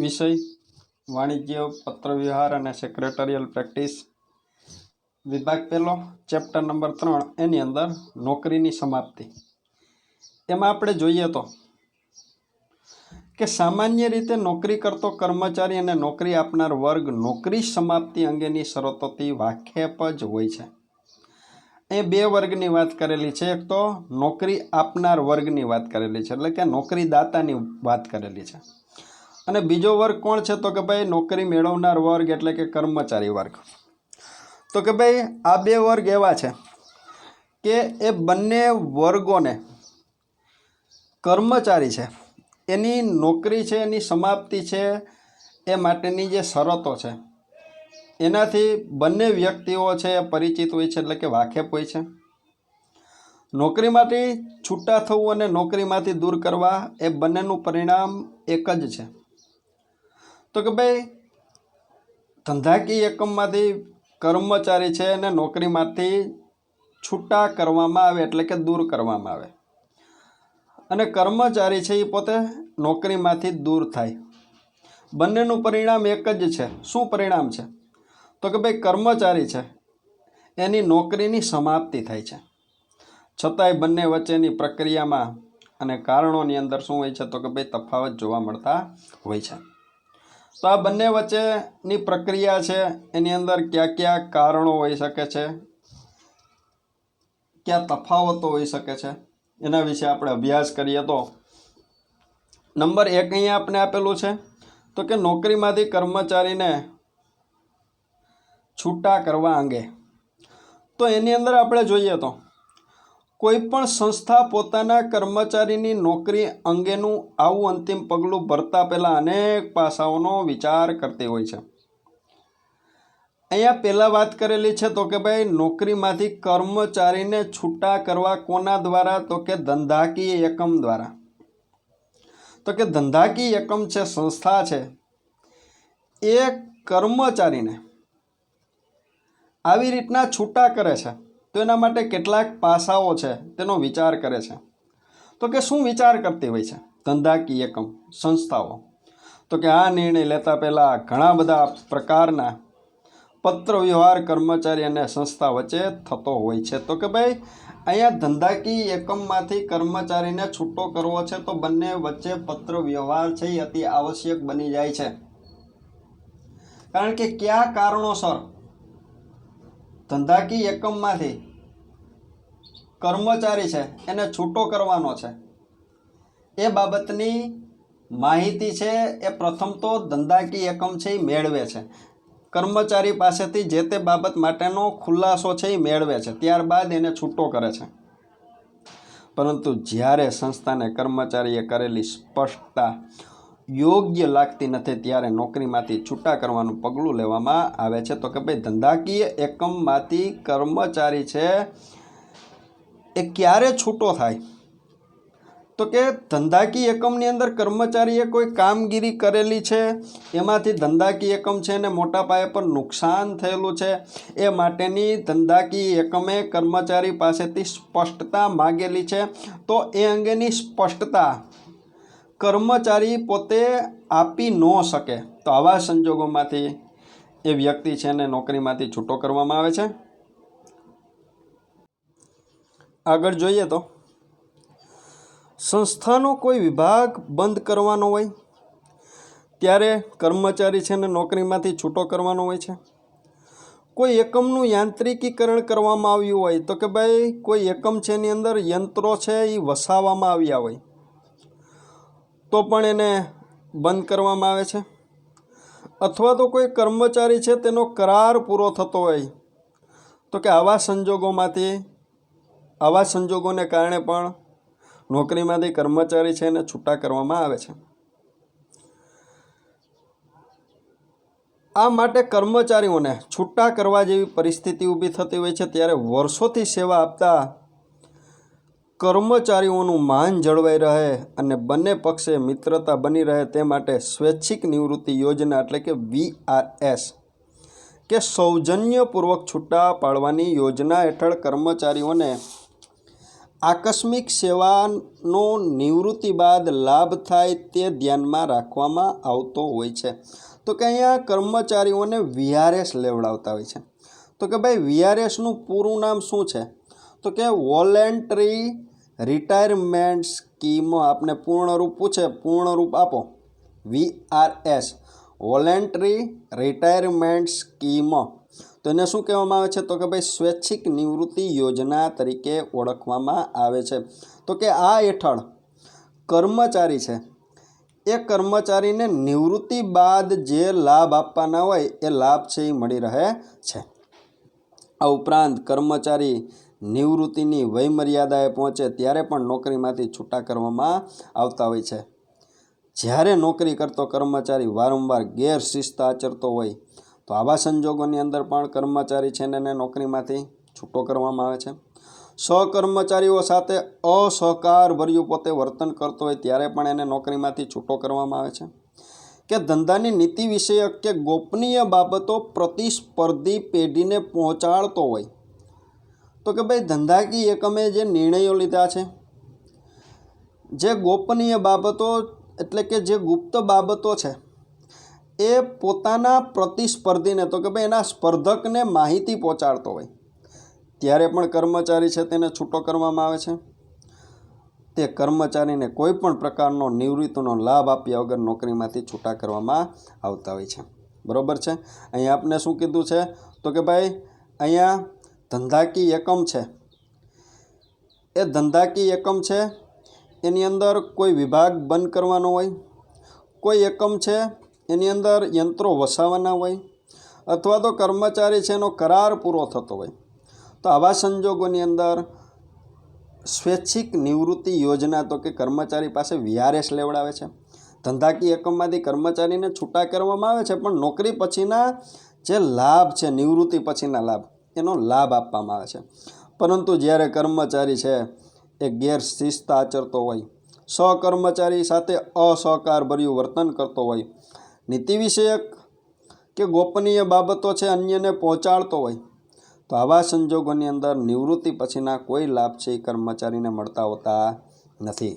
વિષય, વાણિજ્ય, પત્રવ્યવહાર અને સેક્રેટરિયલ પ્રેક્ટિસ વિભાગ પહેલો ચેપ્ટર નંબર ત્રણ, એની અંદર નોકરીની સમાપ્તિ. એમાં આપણે જોઈએ તો કે સામાન્ય રીતે નોકરી કરતો કર્મચારી અને નોકરી આપનાર વર્ગ નોકરી સમાપ્તિ અંગેની શરતોથી વાકેફ જ હોય છે. એ બે વર્ગની વાત કરેલી છે. એક તો નોકરી આપનાર વર્ગની વાત કરેલી છે, એટલે કે નોકરીદાતાની વાત કરેલી છે. અને બીજો વર્ગ કોણ છે? તો કે ભાઈ નોકરી મેળવનાર વર્ગ એટલે કે કર્મચારી વર્ગ. તો કે ભાઈ આ બે વર્ગ એવા છે કે એ બંને વર્ગોને કર્મચારી છે, એની નોકરી છે, એની સમાપ્તિ છે, એ માટેની જે શરતો છે, એનાથી બંને વ્યક્તિઓ છે એ પરિચિત હોય છે એટલે કે વાકેફ હોય છે. નોકરીમાંથી છૂટા થવું અને નોકરીમાંથી દૂર કરવા એ બંનેનું પરિણામ એક જ છે. તો કે ભાઈ, ધંધાકીય એકમમાંથી કર્મચારી છે અને નોકરીમાંથી છૂટા કરવામાં આવે એટલે કે દૂર કરવામાં આવે. અને કર્મચારી છે એ પોતે નોકરીમાંથી દૂર થાય. બંનેનું પરિણામ એક જ છે. શું પરિણામ છે? તો કે ભાઈ, કર્મચારી છે. એની નોકરીની સમાપ્તિ થાય છે. છતાંય બંને વચ્ચેની પ્રક્રિયામાં અને કારણોની અંદર શું હોય છે? તો કે ભાઈ, તફાવત જોવા મળતા હોય છે. તો આ બંને વચ્ચેની પ્રક્રિયા છે, એની અંદર કયા કયા કારણો હોઈ શકે છે, કયા તફાવતો હોઈ શકે છે, એના વિશે આપણે અભ્યાસ કરીએ તો. નંબર એક અહીંયા આપણે આપેલું છે, તો કે નોકરીમાંથી કર્મચારીને છૂટા કરવા અંગે. તો એની અંદર આપણે જોઈએ તો કોઈ પણ સંસ્થા પોતાના કર્મચારીની નોકરી અંગેનું આવું અંતિમ પગલું ભરતા પહેલાં અનેક પાસાઓનો વિચાર કરતી હોય છે. અહીંયા પહેલાં વાત કરેલી છે તો કે ભાઈ, નોકરીમાંથી કર્મચારીને છૂટા કરવા કોના દ્વારા? તો કે ધંધાકીય એકમ દ્વારા. તો કે ધંધાકીય એકમ છે, સંસ્થા છે. એ કર્મચારીને આવી રીતના છૂટા કરે છે. તો એના માટે કેટલાક પાસાઓ છે, તેનો વિચાર કરે છે. તો કે શું વિચાર કરતી હોય છે? ધંધાકીય એકમ, સંસ્થાઓ. તો કે આ નિર્ણય લેતા પહેલાં ઘણા બધા પ્રકારના પત્ર વ્યવહાર કર્મચારી અને સંસ્થા વચ્ચે થતો હોય છે. તો કે ભાઈ, અહીંયા ધંધાકીય એકમમાંથી કર્મચારીને છૂટો કરવો છે તો બંને વચ્ચે પત્ર વ્યવહાર છે એ અતિ આવશ્યક બની જાય છે. કારણ કે કયા કારણોસર ધંધાકીય એકમમાંથી કર્મચારી છે, એને છૂટો કરવાનો છે. એ બાબતની માહિતી છે, એ પ્રથમ તો ધંધાકીય એકમ છે, એ મેળવે છે. કર્મચારી પાસેથી જે તે બાબત માટેનો ખુલાસો છે, એ મેળવે છે. ત્યારબાદ એને છૂટો કરે છે. પરંતુ જ્યારે સંસ્થાને કર્મચારીએ કરેલી સ્પષ્ટતા યોગ્ય લાગતી નથી ત્યારે નોકરીમાંથી છૂટા કરવાનું પગલું લેવામાં આવે છે. તો કે ભાઈ, ધંધાકીય એકમમાંથી કર્મચારી છે એ ક્યારે છૂટો થાય? તો કે ધંધાકીય એકમની અંદર કર્મચારીએ કોઈ કામગીરી કરેલી છે? એમાંથી ધંધાકીય એકમ છે ને મોટા પાયે પર નુકસાન થયેલું છે. એ માટેની ધંધાકીય એકમે કર્મચારી પાસેથી સ્પષ્ટતા માગેલી છે. તો એ અંગેની સ્પષ્ટતા કર્મચારી પોતે આપી ન શકે તો આવા સંજોગોમાંથી એ વ્યક્તિ છે ને નોકરીમાંથી છૂટો કરવામાં આવે છે. આગળ જોઈએ તો, સંસ્થાનો કોઈ વિભાગ બંધ કરવાનો હોય, ત્યારે કર્મચારી છે ને નોકરીમાંથી છૂટો કરવાનો હોય છે. કોઈ એકમનું યાંત્રિકીકરણ કરવામાં આવ્યું હોય તો કે ભાઈ કોઈ એકમ છે એની અંદર યંત્રો છે એ વસાવવામાં આવ્યા હોય. તો પણ એને બંધ કરવામાં આવે છે? અથવા તો કોઈ કર્મચારી છે તેનો કરાર પૂરો થતો હોય? તો કે આવા સંજોગોમાંથી, આવા સંજોગોને કારણે પણ નોકરીમાંથી કર્મચારી છે એને છૂટા કરવામાં આવે છે. આ માટે કર્મચારીઓને છૂટા કરવા જેવી પરિસ્થિતિ ઊભી થતી હોય છે, ત્યારે વર્ષોથી સેવા આપતા કર્મચારીઓનું માન જળવાઈ રહે અને બંને પક્ષે મિત્રતા બની રહે તે માટે સ્વૈચ્છિક નિવૃત્તિ યોજના એટલે કે વીઆરએસ કે સૌજન્યપૂર્વક છૂટા પાડવાની યોજના હેઠળ કર્મચારીઓને આકસ્મિક સેવાનો નિવૃત્તિ બાદ લાભ થાય તે ધ્યાનમાં રાખવામાં આવતો હોય છે. તો કે અહીંયા કર્મચારીઓને વીઆરએસ લેવડાવતા હોય છે. તો કે ભાઈ વીઆરએસનું પૂરું નામ શું છે? તો કે વોલેન્ટરી રિટાયરમેન્ટ સ્કીમ આપને પૂર્ણરૂપ પૂછે, પૂર્ણરૂપ આપો. V R S, voluntary retirement scheme. તો એને શું કહેવામાં આવે છે? તો કે ભાઈ સ્વૈચ્છિક નિવૃત્તિ યોજના તરીકે ઓળખવામાં આવે છે. તો કે આ હેઠળ કર્મચારી છે, એ કર્મચારીને નિવૃત્તિ બાદ જે લાભ આપવાના હોય, એ લાભ છે એ મળી રહે છે. આ ઉપરાંત કર્મચારી નિવૃત્તિની વયમર્યાદાએ પહોંચે ત્યારે પણ નોકરીમાંથી છૂટા કરવામાં આવતા હોય છે. જ્યારે નોકરી કરતો કર્મચારી વારંવાર ગેરશિસ્ત આચરતો હોય, તો આવા સંજોગોની અંદર પણ કર્મચારી છે એને નોકરીમાંથી છૂટો કરવામાં આવે છે. સહકર્મચારીઓ સાથે અસહકારભર્યું પોતે વર્તન કરતો હોય ત્યારે પણ એને નોકરીમાંથી છૂટો કરવામાં આવે છે. કે ધંધાની નીતિ વિષયક કે ગોપનીય બાબતો પ્રતિસ્પર્ધી પેઢીને પહોંચાડતો હોય તો કે ભાઈ ધંધાકીય એકમે જે નિર્ણયો લીધા છે, જે ગોપનીય બાબતો એટલે કે જે ગુપ્ત બાબતો છે, એ પોતાના પ્રતિસ્પર્ધીને તો કે ભાઈ એના સ્પર્ધકને માહિતી પહોંચાડતો હોય. ત્યારે પણ કર્મચારી છે તેને છૂટો કરવામાં આવે છે. તે કર્મચારીને કોઈ પણ પ્રકારનો નિવૃત્તિનો લાભ આપ્યા વગર નોકરીમાંથી છૂટા કરવામાં આવતા હોય છે. બરાબર છે? અહીંયા આપણે શું કીધું છે? તો કે ભાઈ અહીંયા ધંધાકીય એકમ છે. એ ધંધાકીય એકમ છે, એની અંદર કોઈ વિભાગ બંધ કરવાનો હોય, કોઈ એકમ છે, એની અંદર યંત્રો વસાવવાના હોય, અથવા તો કર્મચારી છે એનો કરાર પૂરો થતો હોય. તો આવા સંજોગોની અંદર સ્વૈચ્છિક નિવૃત્તિ યોજના તો કે કર્મચારી પાસે વીઆરએસ લેવડાવે છે. ધંધાકીય એકમમાંથી કર્મચારીને છૂટા કરવામાં આવે છે, પણ નોકરી પછીના જે લાભ છે, નિવૃત્તિ પછીના લાભ એનો લાભ આપવામાં આવે છે. પરંતુ જ્યારે કર્મચારી છે, એ ગેરશિસ્ત આચરતો હોય, સહકર્મચારી સાથે અસહકારભર્યું વર્તન કરતો હોય, નીતિ વિષયક કે ગોપનીય બાબતો છે અન્યને પહોંચાડતો હોય, તો આવા સંજોગોની અંદર નિવૃત્તિ પછીના કોઈ લાભ છે એ કર્મચારીને મળતા હોતા નથી.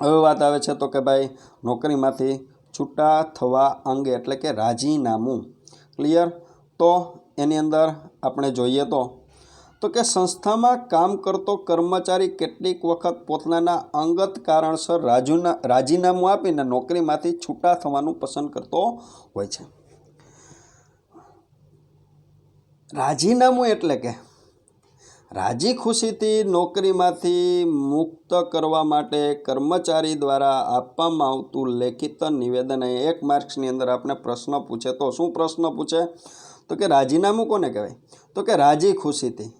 હવે વાત આવે છે તો કે ભાઈ, નોકરીમાંથી છૂટા થવા અંગે એટલે કે રાજીનામું. ક્લિયર? તો એની અંદર આપણે જોઈએ તો તો કે સંસ્થામાં કામ કરતો કર્મચારી કેટલીક વખત પોતાના અંગત કારણસર રાજુના, રાજીનામું આપીને નોકરીમાંથી છૂટા થવાનું પસંદ કરતો હોય છે. રાજીનામું એટલે કે રાજી ખુશીથી નોકરીમાંથી મુક્ત કરવા માટે કર્મચારી દ્વારા આપવામાં આવતું લેખિત નિવેદન એક માર્ક્સની અંદર આપણે પ્રશ્ન પૂછે તો શું પ્રશ્ન પૂછે? તો કે રાજીનામું કોને કહેવાય? તો કે રાજી ખુશીથી.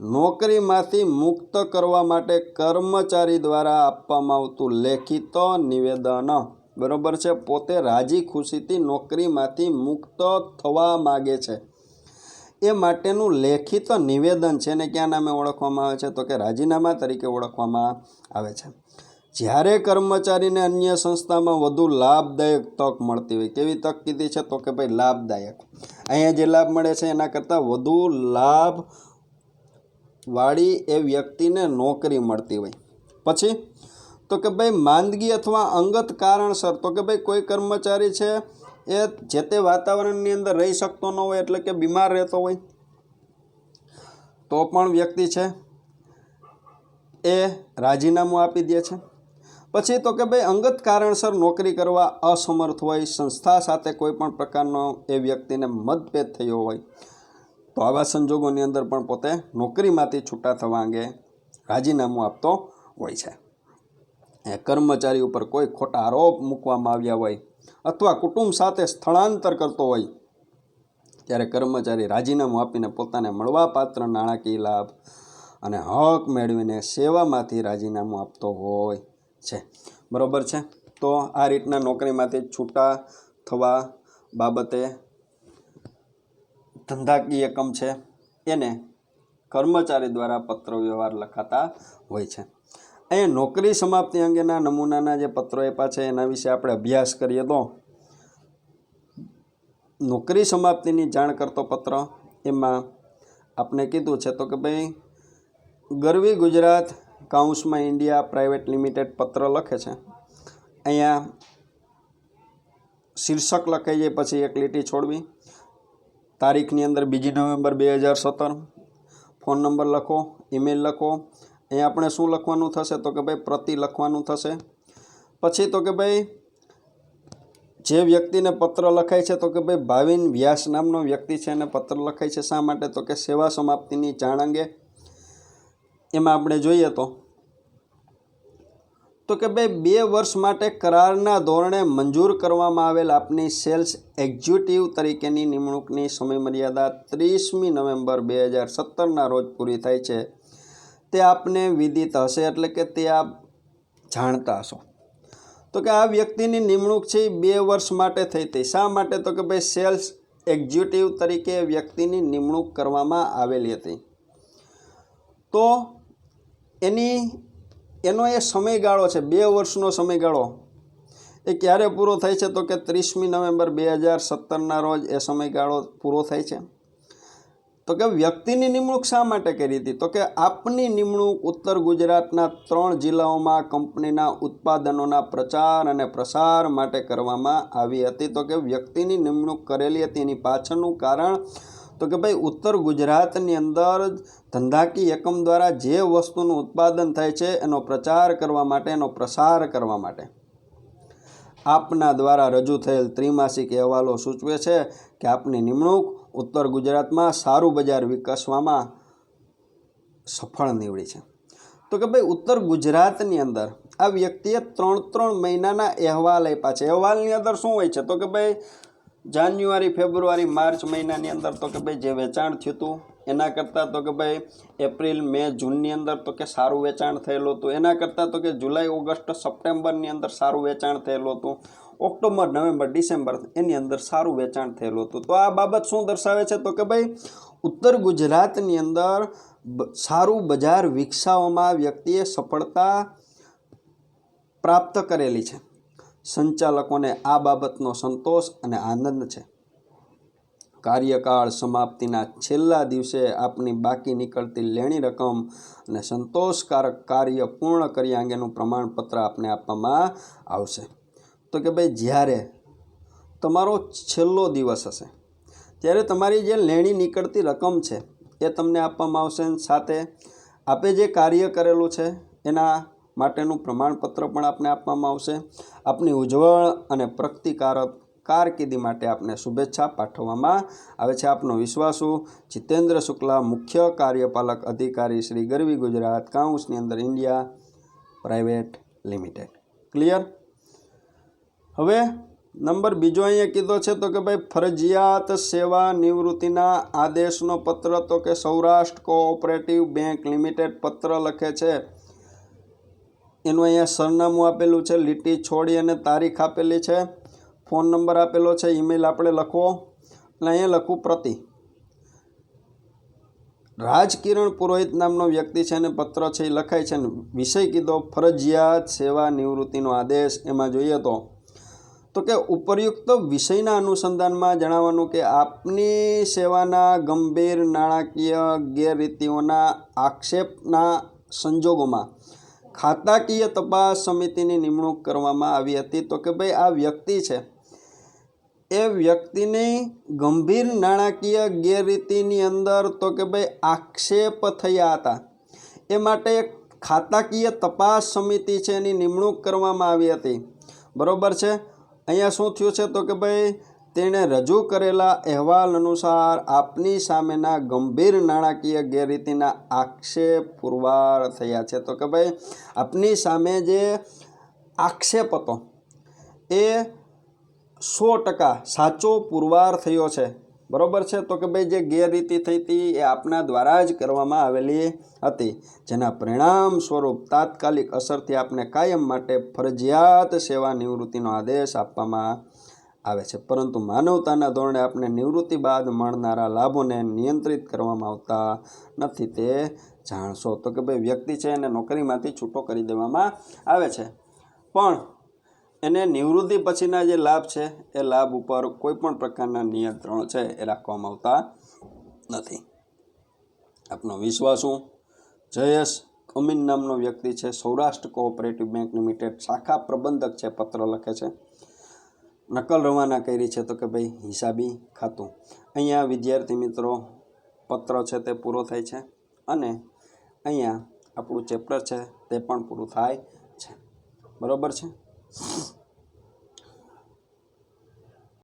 નોકરીમાંથી મુક્ત કરવા માટે કર્મચારી દ્વારા આપવામાં આવતું લેખિત નિવેદન. બરોબર છે? પોતે રાજી ખુશીથી નોકરીમાંથી મુક્ત થવા માગે છે. એ માટેનું લેખિત નિવેદન છે ને ક્યાં નામે ઓળખવામાં આવે છે? તો કે રાજીનામા તરીકે ઓળખવામાં આવે છે. જ્યારે કર્મચારીને અન્ય સંસ્થામાં વધુ લાભદાયક તક મળતી હોય, કેવી તક કીધી છે? તો કે ભાઈ લાભદાયક. અહીંયા જે લાભ મળે છે, એના કરતાં વધુ લાભ વાળી એ વ્યક્તિને નોકરી મળતી હોય. પછી, તો કે ભાઈ માંદગી અથવા અંગત કારણસર, તો કે ભાઈ કોઈ કર્મચારી છે, એ જે તે વાતાવરણની અંદર રહી શકતો ન હોય એટલે કે બીમાર રહેતો હોય, તો પણ વ્યક્તિ છે, એ રાજીનામું આપી દે છે. પછી તો કે ભાઈ અંગત કારણસર નોકરી કરવા અસમર્થ હોય, સંસ્થા સાથે કોઈ પણ પ્રકારનો એ વ્યક્તિને મતભેદ થયો હોય, તો આવા સંજોગોની અંદર પણ પોતે નોકરીમાંથી છૂટા થવા અંગે રાજીનામું આપતો હોય છે. એ કર્મચારી ઉપર કોઈ ખોટા આરોપ મૂકવામાં આવ્યા હોય અથવા કુટુંબ સાથે સ્થળાંતર કરતો હોય, ત્યારે કર્મચારી રાજીનામું આપીને પોતાને મળવાપાત્ર નાણાકીય લાભ અને હક મેળવીને સેવામાંથી રાજીનામું આપતો હોય. છે. બરાબર છે? તો આ રીતના નોકરીમાંથી છૂટા થવા બાબતે ધંધાકીય એકમ છે. એને કર્મચારી દ્વારા પત્ર વ્યવહાર લખાતા હોય છે. અહીંયા નોકરી સમાપ્તિ અંગેના નમૂનાના જે પત્રો આપ્યા છે, એના વિશે આપણે અભ્યાસ કરીએ તો નોકરી સમાપ્તિની જાણ કરતો પત્ર એમાં આપણે કીધું છે તો કે ભાઈ ગરવી ગુજરાત કાઉન્સમાં ઇન્ડિયા પ્રાઇવેટ લિમિટેડ પત્ર લખે છે. અહીંયા શીર્ષક લખાઈ જાય, પછી એક લીટી છોડવી. તારીખની અંદર બીજી નવેમ્બર બે હજાર સત્તર. ફોન નંબર લખો, ઈમેલ લખો. અહીંયા આપણે શું લખવાનું થશે? તો કે ભાઈ પ્રતિ લખવાનું થશે. પછી તો કે ભાઈ જે વ્યક્તિને પત્ર લખાય છે, તો કે ભાઈ ભાવિન વ્યાસ નામનો વ્યક્તિ છે, એને પત્ર લખાય છે. શા માટે? તો કે સેવા સમાપ્તિની જાણ અંગે એમાં આપણે જોઈએ તો. તો કે ભાઈ, બે વર્ષ માટે કરારના ધોરણે મંજૂર કરવામાં આવેલ આપની સેલ્સ એક્ઝિક્યુટિવ તરીકેની નિમણૂકની સમયમર્યાદા ત્રીસમી નવેમ્બર બે હજાર સત્તરના રોજ પૂરી થાય છે. તે આપને વિદિત હશે એટલે કે તે આપ જાણતા હશો. તો કે આ વ્યક્તિની નિમણૂક છે બે વર્ષ માટે થઈ હતી. શા માટે? તો કે ભાઈ, સેલ્સ એક્ઝિક્યુટિવ તરીકે વ્યક્તિની નિમણૂક કરવામાં આવેલી હતી. તો એની, એનો એ સમયગાળો છે, બે વર્ષનો સમયગાળો. એ ક્યારે પૂરો થાય છે તો કે ત્રીસમી નવેમ્બર બે હજાર સત્તરના રોજ એ સમયગાળો પૂરો થાય છે. તો કે વ્યક્તિની નિમણૂક શા માટે કરી હતી? તો કે આપની નિમણૂક ઉત્તર ગુજરાતના ત્રણ જિલ્લાઓમાં કંપનીના ઉત્પાદનોના પ્રચાર અને પ્રસાર માટે કરવામાં આવી હતી. તો કે વ્યક્તિની નિમણૂક કરેલી હતી. એની પાછળનું કારણ તો કે ભાઈ ઉત્તર ગુજરાતની અંદર ધંધાકી એકમ દ્વારા જે વસ્તુનું ઉત્પાદન થાય છે, એનો પ્રચાર કરવા માટે, એનો પ્રસાર કરવા માટે. આપના દ્વારા રજૂ થયેલ ત્રિમાસિક અહેવાલો સૂચવે છે કે આપની નિમણૂક ઉત્તર ગુજરાતમાં સારું બજાર વિકસવામાં સફળ નીવડી છે. તો કે ભાઈ ઉત્તર ગુજરાતની અંદર આ વ્યક્તિએ ત્રણ ત્રણ મહિનાના અહેવાલ આપ્યા છે. અહેવાલની અંદર શું હોય છે? તો કે ભાઈ જાન્યુઆરી, ફેબ્રુઆરી, માર્ચ મહિનાની અંદર તો કે ભાઈ જે વેચાણ થયું હતું, એના કરતાં તો કે ભાઈ એપ્રિલ, મે, જૂનની અંદર તો કે સારું વેચાણ થયેલું હતું. એના કરતાં તો કે જુલાઈ, ઓગસ્ટ, સપ્ટેમ્બરની અંદર સારું વેચાણ થયેલું હતું. ઓક્ટોબર, નવેમ્બર, ડિસેમ્બર એની અંદર સારું વેચાણ થયેલું હતું. તો આ બાબત શું દર્શાવે છે? તો કે ભાઈ ઉત્તર ગુજરાતની અંદર સારું બજાર વિકસાવવામાં વ્યક્તિએ સફળતા પ્રાપ્ત કરેલી છે. સંચાલકોને આ બાબતનો સંતોષ અને આનંદ છે. કાર્યકાળ સમાપ્તિના છેલ્લા દિવસે આપની બાકી નીકળતી લેણી રકમ અને સંતોષકારક કાર્ય પૂર્ણ કર્યા અંગેનું પ્રમાણપત્ર આપને આપવામાં આવશે. તો કે ભાઈ, જ્યારે તમારો છેલ્લો દિવસ હશે, ત્યારે તમારી જે લેણી નીકળતી રકમ છે એ તમને આપવામાં આવશે. સાથે આપે જે કાર્ય કરેલું છે એના માટેનું પ્રમાણપત્ર પણ આપને આપવામાં આવશે. આપની ઉજ્જવળ અને પ્રગતિકારક કારકિર્દી માટે આપને શુભેચ્છા પાઠવવામાં આવે છે. આપનો વિશ્વાસુ જીતેન્દ્ર શુક્લા, મુખ્ય કાર્યપાલક અધિકારી શ્રી ગરવી ગુજરાત કાઉન્સની અંદર ઇન્ડિયા પ્રાઇવેટ લિમિટેડ. ક્લિયર? હવે નંબર બીજો અહીંયા કીધો છે તો કે ભાઈ ફરજિયાત સેવા નિવૃત્તિના આદેશનો પત્ર તો કે સૌરાષ્ટ્ર કોઓપરેટિવ બેંક લિમિટેડ પત્ર લખે છે. એનું અહીંયા સરનામું આપેલું છે, લીટી છોડી અને તારીખ આપેલી છે. ફોન નંબર આપેલો છે, ઈમેલ આપણે લખવો. અને અહીંયા લખવું પ્રતિ. રાજકિરણ પુરોહિત નામનો વ્યક્તિ છે અને પત્ર છે, એ લખાય છે ને, વિષય કીધો, ફરજિયાત સેવા નિવૃત્તિનો આદેશ, એમાં જોઈએ તો. તો કે ઉપરયુક્ત વિષયના અનુસંધાનમાં જણાવવાનું કે આપની સેવાના ગંભીર, નાણાકીય ગેરરીતિઓના આક્ષેપના સંજોગોમાં ખાતાકીય તપાસ સમિતિની નિમણૂક કરવામાં આવી હતી. તો કે ભાઈ આ વ્યક્તિ છે. એ વ્યક્તિની ગંભીર નાણાકીય ગેરરીતિની અંદર તો કે ભાઈ આક્ષેપ થયા હતા. એ માટે ખાતાકીય તપાસ સમિતિ છે એની નિમણૂક કરવામાં આવી હતી. બરોબર છે? અહીંયા શું થયું છે? તો કે ભાઈ તેણે રજૂ કરેલા અહેવાલ અનુસાર આપની સામેના ગંભીર નાણાકીય ગેરરીતિના આક્ષેપ પુરવાર થયા છે. તો કે ભાઈ, આપની સામે જે આક્ષેપ હતો, એ સો ટકા સાચો પુરવાર થયો છે. બરાબર છે? તો કે ભાઈ, જે ગેરરીતિ થઈ હતી એ આપના દ્વારા જ કરવામાં આવેલી હતી, જેના પરિણામ સ્વરૂપ તાત્કાલિક અસરથી આપને કાયમ માટે ફરજિયાત સેવા નિવૃત્તિનો આદેશ આપવામાં આવે છે. પરંતુ માનવતાના ધોરણે આપણે નિવૃત્તિ બાદ મળનારા લાભોને નિયંત્રિત કરવામાં આવતા નથી. તે જાણશો તો કે ભાઈ વ્યક્તિ છે એને નોકરીમાંથી છૂટો કરી દેવામાં આવે છે. પણ એને નિવૃત્તિ પછીના જે લાભ છે, એ લાભ ઉપર કોઈ પણ પ્રકારના નિયંત્રણ છે એ રાખવામાં આવતા નથી. આપનો વિશ્વાસ હું જયેશ અમીન નામનો વ્યક્તિ છે. સૌરાષ્ટ્ર કોઓપરેટિવ બેંક લિમિટેડ શાખા પ્રબંધક છે, પત્ર લખે છે. નકલ રવાના કરી છે તો કે ભાઈ હિસાબી ખાતું. અહીંયા વિદ્યાર્થી મિત્રો, પત્ર છે તે પૂરો થાય છે અને અહીંયા આપણું ચેપ્ટર છે તે પણ પૂરું થાય છે. બરાબર છે?